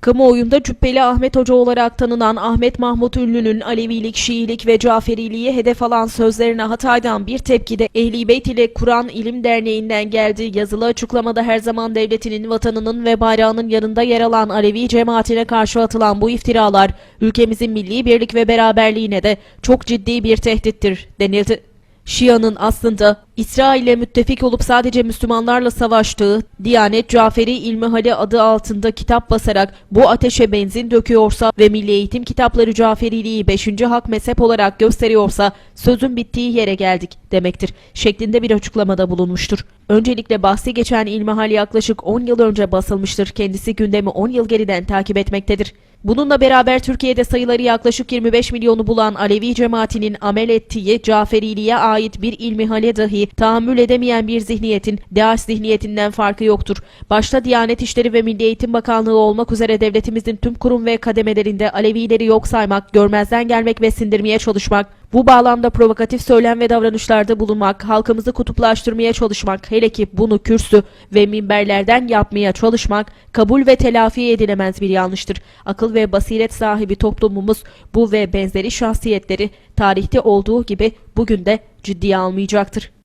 Kamuoyunda Cübbeli Ahmet Hoca olarak tanınan Ahmet Mahmut Ünlü'nün Alevilik, Şiilik ve Caferiliği hedef alan sözlerine Hatay'dan bir tepki de Ehli Beyt ile Kur'an İlim Derneği'nden geldi. Yazılı açıklamada her zaman devletinin, vatanının ve bayrağının yanında yer alan Alevi cemaatine karşı atılan bu iftiralar ülkemizin milli birlik ve beraberliğine de çok ciddi bir tehdittir denildi. Şia'nın aslında İsrail'e müttefik olup sadece Müslümanlarla savaştığı, Diyanet Caferi İlmihali adı altında kitap basarak bu ateşe benzin döküyorsa ve Milli Eğitim Kitapları Caferiliği 5. hak mezhep olarak gösteriyorsa sözün bittiği yere geldik demektir şeklinde bir açıklamada bulunmuştur. Öncelikle bahsi geçen İlmihal yaklaşık 10 yıl önce basılmıştır. Kendisi gündemi 10 yıl geriden takip etmektedir. Bununla beraber Türkiye'de sayıları yaklaşık 25 milyonu bulan Alevi cemaatinin amel ettiği Caferiliğe ait bir ilmihale dahi tahammül edemeyen bir zihniyetin DAEŞ zihniyetinden farkı yoktur. Başta Diyanet İşleri ve Milli Eğitim Bakanlığı olmak üzere devletimizin tüm kurum ve kademelerinde Alevileri yok saymak, görmezden gelmek ve sindirmeye çalışmak, bu bağlamda provokatif söylem ve davranışlarda bulunmak, halkımızı kutuplaştırmaya çalışmak, hele ki bunu kürsü ve minberlerden yapmaya çalışmak kabul ve telafi edilemez bir yanlıştır. Akıl ve basiret sahibi toplumumuz bu ve benzeri şahsiyetleri tarihte olduğu gibi bugün de ciddiye almayacaktır.